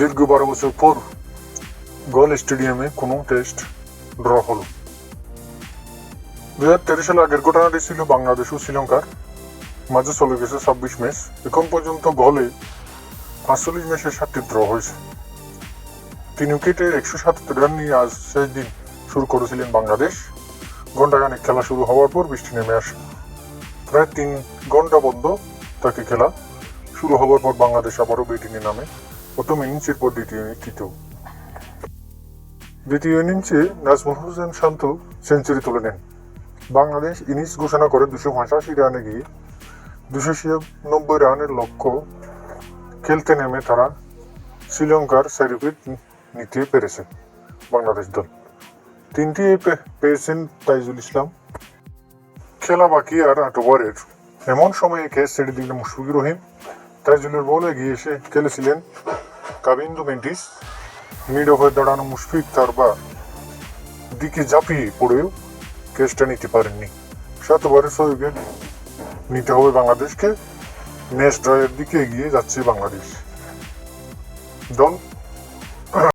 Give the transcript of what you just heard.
দীর্ঘ বারো বছর পর গোল স্টেডিয়ামে কোনো টেস্ট ড্র হলো। দু হাজার তেরো সালে আগের ঘটনাটি ছিল বাংলাদেশ ও শ্রীলঙ্কার। মাঝে চলে গেছে ছাব্বিশ ম্যাচ। এখন পর্যন্ত গোলে পাঁচচল্লিশ ম্যাচের সাতটি ড্র হয়েছে। তিন উইকেটে একশো সাতাত্তর রান নিয়ে আজ শেষ দিন শুরু করেছিলেন বাংলাদেশ। ঘন্টাখানেক খেলা শুরু হওয়ার পর বৃষ্টি নেমে আসে। প্রায় তিন ঘণ্টা বন্ধ তাকে খেলা শুরু হওয়ার পর বাংলাদেশ আবারও ব্যাটিংয়ে নামে। প্রথম ইনিংসের পর দ্বিতীয় ইনিংস তৃতীয় দ্বিতীয় ইনিংসে নাজমুল হোসেন শান্ত সেঞ্চুরি তুলে নেন। বাংলাদেশ ইনিংস ঘোষণা করে দুশো পঁচাশি রানে গিয়ে দুশো ছিয়ানব্বই রানের লক্ষ্য খেলতে নেমে তারা শ্রীলঙ্কার চার উইকেট নিতে পেরেছে বাংলাদেশ দল। তিনটি পেয়েছেন তাইজুল ইসলাম। খেলা বাকি আর আট ওভারের। এমন সময়ে ক্যাচ ছেড়ে দিলেন মুশফিকুর রহিম। তাইজুলের বল গিয়ে এসে খেলেছিলেন কাবিন্দু মেন্টিস মিড ওভার দাঁড়ানো মুশফিক তার বা দিকে ঝাঁপিয়ে পড়েও কেসটা নিতে পারেননি। সাত ওভারে ছয় উইকেট নিতে হবে বাংলাদেশকে। ম্যাচ ড্রয়ের দিকে এগিয়ে যাচ্ছে বাংলাদেশ। দল